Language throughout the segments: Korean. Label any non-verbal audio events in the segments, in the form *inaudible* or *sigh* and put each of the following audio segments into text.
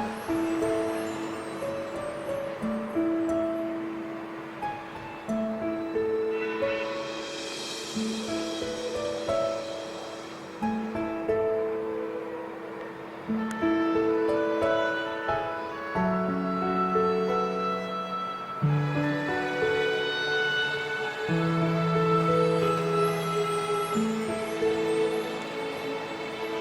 thank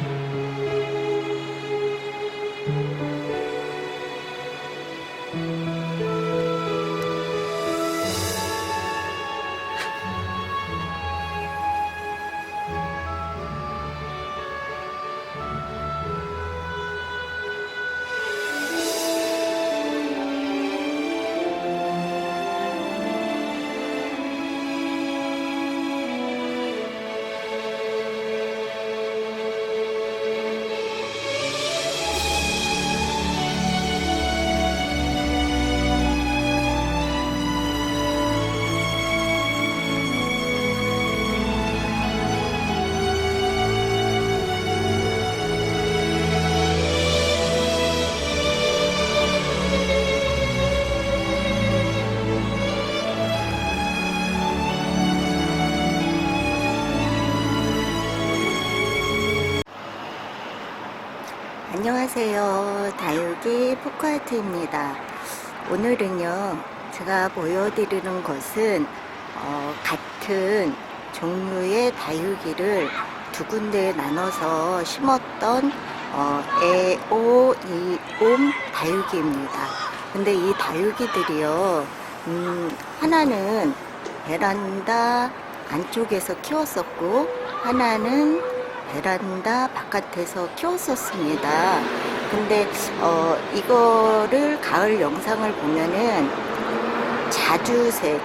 mm -hmm. you 안녕하세요. 다육이 포크아트입니다. 오늘은요, 제가 보여드리는 것은 어, 같은 종류의 다육이를 두 군데 나눠서 심었던 어, 에오이옴 다육이입니다. 근데 이 다육이들이요, 음, 하나는 베란다 안쪽에서 키웠었고, 하나는 베란다 바깥에서 키웠었습니다. 근데 어 이거를 가을 영상을 보면은 자주색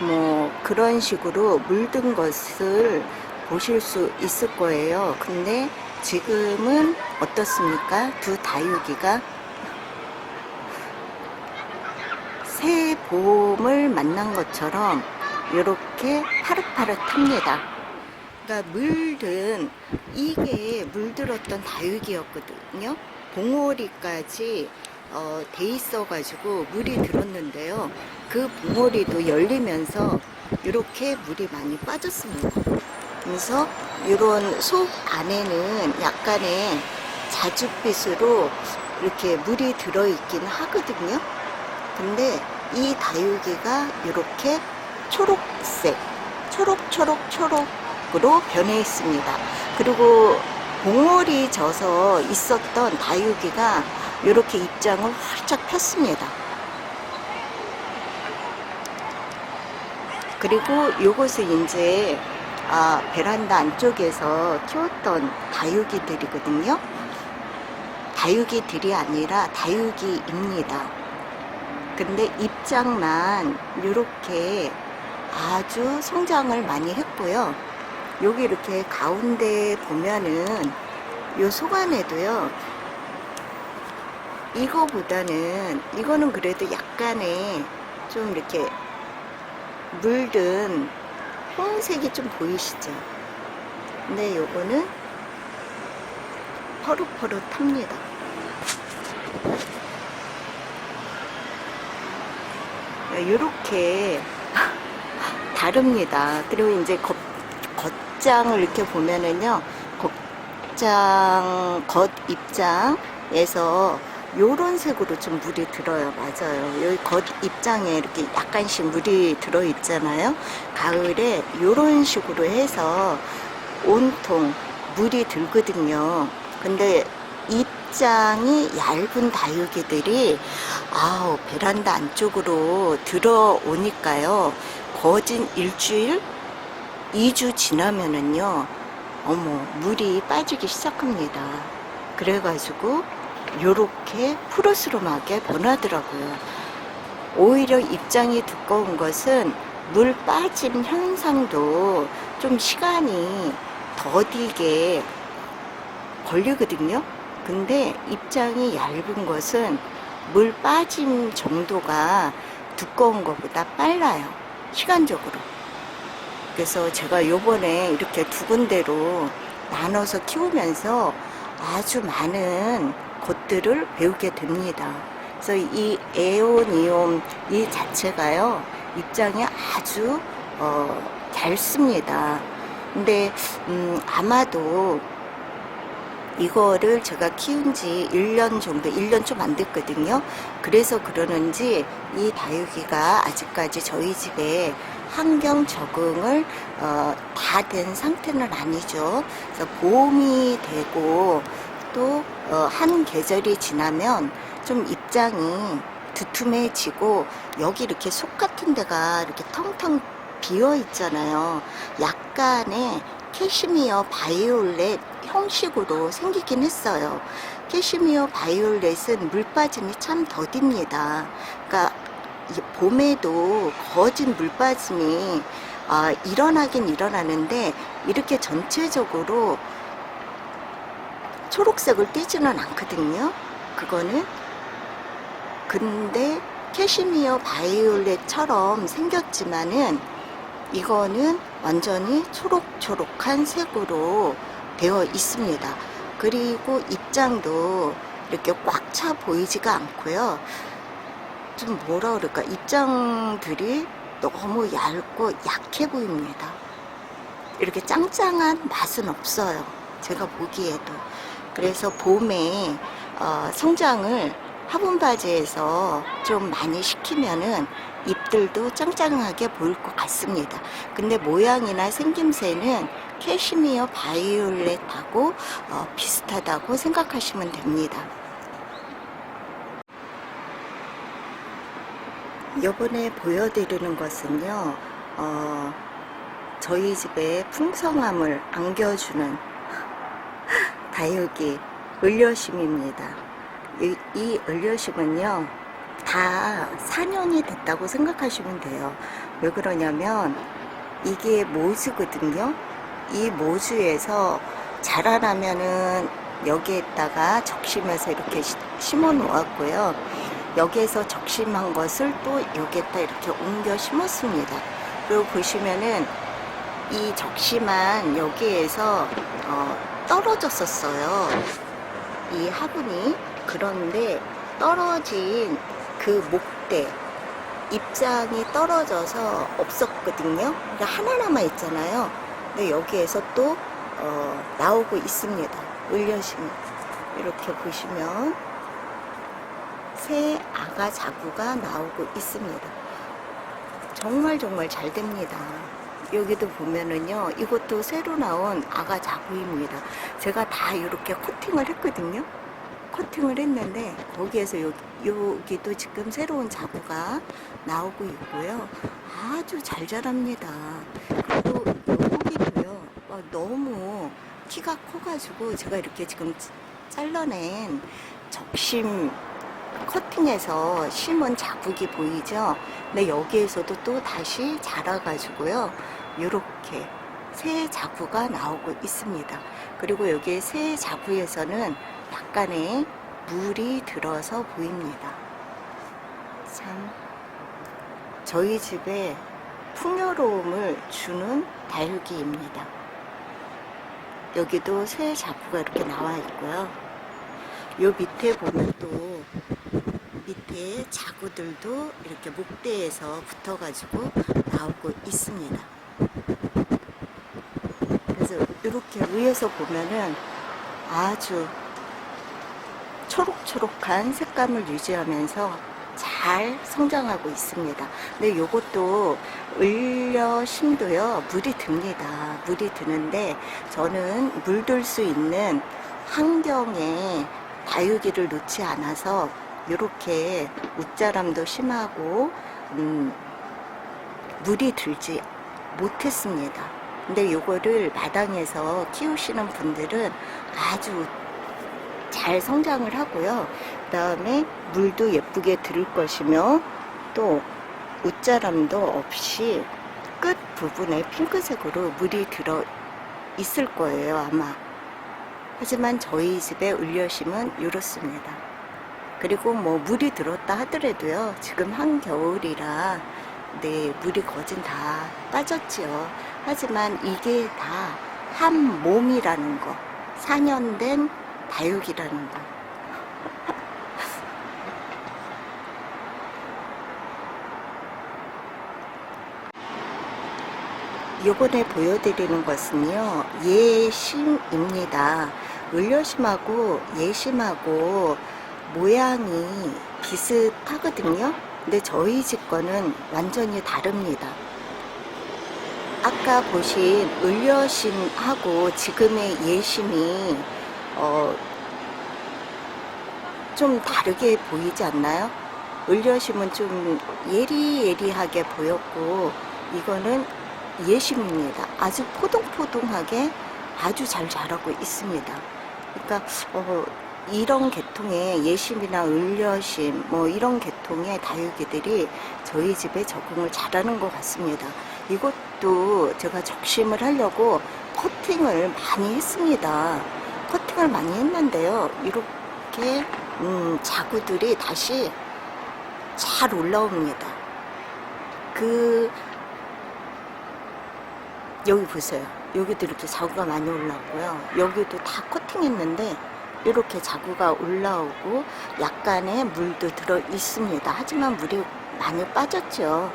뭐 그런 식으로 물든 것을 보실 수 있을 거예요. 근데 지금은 어떻습니까? 두 다육이가 새 봄을 만난 것처럼 이렇게 파릇파릇합니다. 그러니까 물든 이게 물들었던 다육이였거든요. 봉오리까지 어, 돼 있어가지고 물이 들었는데요. 그 봉오리도 열리면서 이렇게 물이 많이 빠졌습니다. 그래서 이런 속 안에는 약간의 자줏빛으로 이렇게 물이 들어있긴 하거든요. 근데 이 다육이가 이렇게 초록색, 초록초록초록 으로 변해 있습니다. 그리고 봉오리 져서 있었던 다육이가 이렇게 입장을 활짝 폈습니다. 그리고 요것은 이제 아, 베란다 안쪽에서 키웠던 다육이들이거든요. 다육이들이 아니라 다육이입니다. 근데 입장만 이렇게 아주 성장을 많이 했고요. 여기 이렇게 가운데 보면은 요 속안에도요. 이거보다는 이거는 그래도 약간의 좀 이렇게 물든 홍색이 좀 보이시죠? 근데 요거는 퍼릇퍼릇합니다. 이렇게 *laughs* 다릅니다. 그리고 이제 겉, 겉장을 이렇게 보면은요, 겉장, 겉 입장에서 요런 색으로 좀 물이 들어요. 맞아요. 여기 겉 입장에 이렇게 약간씩 물이 들어 있잖아요. 가을에 요런 식으로 해서 온통 물이 들거든요. 근데 입장이 얇은 다육이들이 아우 베란다 안쪽으로 들어오니까요. 거진 일주일, 2주 지나면은요. 어머 물이 빠지기 시작합니다. 그래가지고 요렇게 푸르스름하게 변하더라고요. 오히려 입장이 두꺼운 것은 물 빠짐 현상도 좀 시간이 더디게 걸리거든요. 근데 입장이 얇은 것은 물 빠짐 정도가 두꺼운 것보다 빨라요. 시간적으로. 그래서 제가 요번에 이렇게 두 군데로 나눠서 키우면서 아주 많은 것들을 배우게 됩니다. 그래서 이 에오니움 이 자체가요, 입장이 아주, 어, 얇습니다. 근데, 음, 아마도 이거를 제가 키운 지 1년 정도, 1년 좀 안 됐거든요. 그래서 그러는지 이 다육이가 아직까지 저희 집에 환경 적응을 어, 다된 상태는 아니죠. 그래서 봄이 되고 또 어, 한 계절이 지나면 좀 입장이 두툼해지고 여기 이렇게 속 같은 데가 이렇게 텅텅 비어 있잖아요. 약간의 캐시미어 바이올렛 형식으로 생기긴 했어요. 캐시미어 바이올렛은 물 빠짐이 참 더딥니다. 그러니까 이 봄에도 거진 물 빠짐이 아, 일어나긴 일어나는데 이렇게 전체적으로 초록색을 띠지는 않거든요. 그거는 근데 캐시미어 바이올렛처럼 생겼지만은 이거는 완전히 초록초록한 색으로 되어 있습니다. 그리고 입장도 이렇게 꽉 차 보이지가 않고요. 좀 뭐라 그럴까 입장들이 너무 얇고 약해 보입니다. 이렇게 짱짱한 맛은 없어요. 제가 보기에도. 그래서 봄에 어, 성장을 화분 바지에서 좀 많이 시키면은 잎들도 짱짱하게 보일 것 같습니다. 근데 모양이나 생김새는 캐시미어 바이올렛하고 어, 비슷하다고 생각하시면 됩니다. 이번에 보여드리는 것은요, 어, 저희 집에 풍성함을 안겨주는 *laughs* 다육이 을려심입니다. 이, 이 을려심은요, 다 4년이 됐다고 생각하시면 돼요. 왜 그러냐면, 이게 모주거든요. 이 모주에서 자라나면은 여기에다가 적심해서 이렇게 시- 심어 놓았고요. 여기에서 적심한 것을 또 여기에다 이렇게 옮겨 심었습니다. 그리고 보시면은 이 적심한 여기에서 어, 떨어졌었어요. 이 화분이 그런데 떨어진 그 목대 입장이 떨어져서 없었거든요. 그러니까 하나 남아 있잖아요. 근데 여기에서 또 어, 나오고 있습니다. 을려심 이렇게 보시면 새 아가 자구가 나오고 있습니다. 정말 정말 잘 됩니다. 여기도 보면은요, 이것도 새로 나온 아가 자구입니다. 제가 다 이렇게 코팅을 했거든요. 코팅을 했는데, 거기에서 여기, 여기도 지금 새로운 자구가 나오고 있고요. 아주 잘 자랍니다. 그리고 여기도요, 와, 너무 키가 커가지고 제가 이렇게 지금 잘라낸 적심 커팅해서 심은 자국이 보이죠? 근데 여기에서도 또 다시 자라가지고요. 이렇게 새 자구가 나오고 있습니다. 그리고 여기 새 자구에서는 약간의 물이 들어서 보입니다. 참, 저희 집에 풍요로움을 주는 다육이입니다. 여기도 새 자구가 이렇게 나와 있고요. 요 밑에 보면 또 밑에 자구들도 이렇게 목대에서 붙어가지고 나오고 있습니다. 그래서 이렇게 위에서 보면은 아주 초록초록한 색감을 유지하면서 잘 성장하고 있습니다. 근데 요것도 을려 심도요 물이 듭니다. 물이 드는데 저는 물들 수 있는 환경에 다육이를 놓지 않아서 이렇게 웃자람도 심하고 음, 물이 들지 못했습니다. 근데 요거를 마당에서 키우시는 분들은 아주 잘 성장을 하고요. 그 다음에 물도 예쁘게 들을 것이며 또 웃자람도 없이 끝 부분에 핑크색으로 물이 들어 있을 거예요, 아마. 하지만 저희 집의 을려심은 이렇습니다. 그리고 뭐 물이 들었다 하더라도요, 지금 한겨울이라 네, 물이 거진 다 빠졌지요. 하지만 이게 다 한 몸이라는 거, 4년 된 다육이라는 거. *laughs* 요번에 보여드리는 것은요, 예심입니다. 을려심하고 예심하고 모양이 비슷하거든요. 근데 저희 집 거는 완전히 다릅니다. 아까 보신 을려심하고 지금의 예심이 어, 좀 다르게 보이지 않나요? 을려심은 좀 예리예리하게 보였고 이거는 예심입니다. 아주 포동포동하게 아주 잘 자라고 있습니다. 그러니까 어, 이런 계통의 예심이나 을려심 뭐 이런 계통의 다육이들이 저희 집에 적응을 잘하는 것 같습니다. 이것도 제가 적심을 하려고 커팅을 많이 했습니다. 커팅을 많이 했는데요. 이렇게 음, 자구들이 다시 잘 올라옵니다. 그 여기 보세요. 여기도 이렇게 자구가 많이 올라오고요. 여기도 다 커팅했는데 이렇게 자구가 올라오고 약간의 물도 들어 있습니다. 하지만 물이 많이 빠졌죠.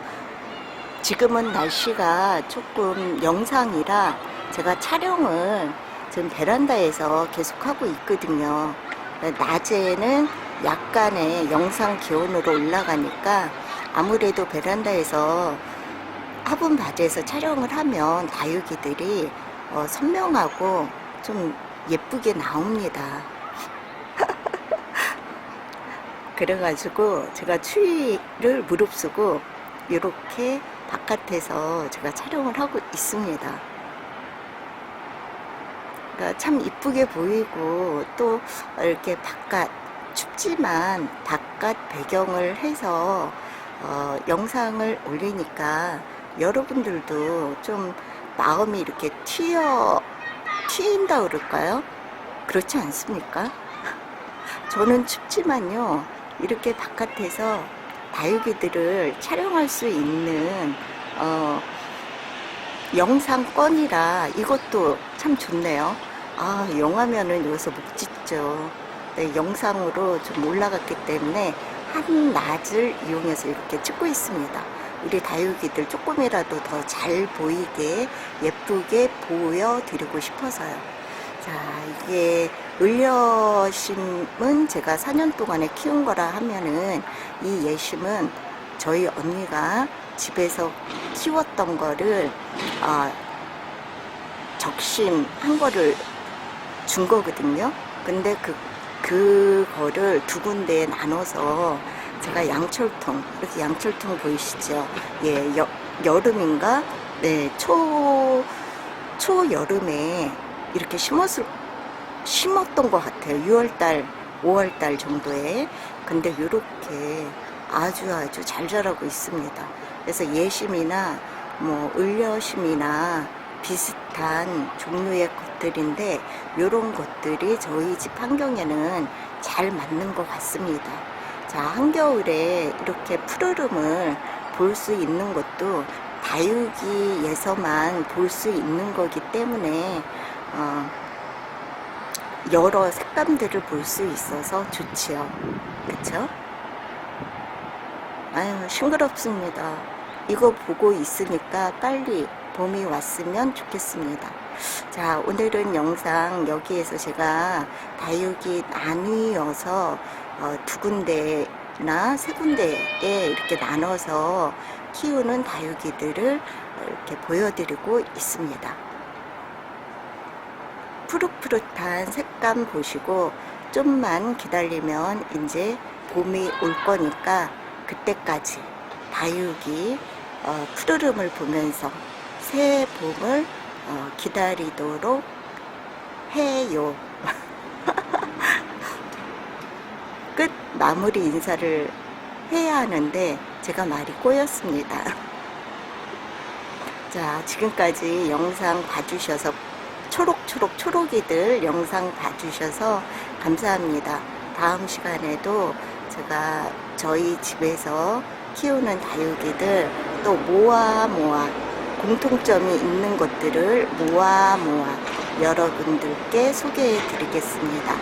지금은 날씨가 조금 영상이라 제가 촬영을 지금 베란다에서 계속 하고 있거든요. 낮에는 약간의 영상 기온으로 올라가니까 아무래도 베란다에서 화분 바지에서 촬영을 하면 다육이들이 어, 선명하고 좀 예쁘게 나옵니다. 그래가지고 제가 추위를 무릅쓰고 이렇게 바깥에서 제가 촬영을 하고 있습니다. 그러니까 참 이쁘게 보이고 또 이렇게 바깥 춥지만 바깥 배경을 해서 어, 영상을 올리니까 여러분들도 좀 마음이 이렇게 튀어 튀인다 그럴까요? 그렇지 않습니까? *laughs* 저는 춥지만요 이렇게 바깥에서 다육이들을 촬영할 수 있는 어, 영상권이라 이것도 참 좋네요. 아 영화면은 여기서 못 찍죠. 네, 영상으로 좀 올라갔기 때문에 한 낮을 이용해서 이렇게 찍고 있습니다. 우리 다육이들 조금이라도 더 잘 보이게 예쁘게 보여드리고 싶어서요. 자, 이게 을려심은 제가 4년 동안에 키운 거라 하면은 이 예심은 저희 언니가 집에서 키웠던 거를 아, 적심 한 거를 준 거거든요. 근데 그 그거를 두 군데에 나눠서 제가 양철통 이렇게 양철통 보이시죠? 예, 여, 여름인가? 네, 초 초여름에 이렇게 심었을 심었던 것 같아요. 6월달, 5월달 정도에. 근데 이렇게 아주 아주 잘 자라고 있습니다. 그래서 예심이나 뭐 을려심이나 비슷한 종류의 것들인데 이런 것들이 저희 집 환경에는 잘 맞는 것 같습니다. 자, 한겨울에 이렇게 푸르름을 볼 수 있는 것도 다육이에서만 볼 수 있는 거기 때문에 어, 여러 색감들을 볼 수 있어서 좋지요. 그쵸? 아유, 싱그럽습니다. 이거 보고 있으니까 빨리 봄이 왔으면 좋겠습니다. 자, 오늘은 영상 여기에서 제가 다육이 나뉘어서 어, 두 군데나 세 군데에 이렇게 나눠서 키우는 다육이들을 이렇게 보여드리고 있습니다. 푸릇푸릇한 색감 보시고 좀만 기다리면 이제 봄이 올 거니까 그때까지 다육이 어, 푸르름을 보면서 새 봄을 어, 기다리도록 해요. *laughs* 끝 마무리 인사를 해야 하는데 제가 말이 꼬였습니다. *laughs* 자, 지금까지 영상 봐주셔서 초록초록 초록이들 영상 봐주셔서 감사합니다. 다음 시간에도 제가 저희 집에서 키우는 다육이들 또 모아 모아 공통점이 있는 것들을 모아 모아 여러분들께 소개해 드리겠습니다.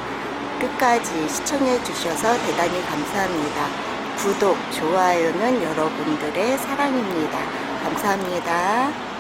끝까지 시청해 주셔서 대단히 감사합니다. 구독, 좋아요는 여러분들의 사랑입니다. 감사합니다.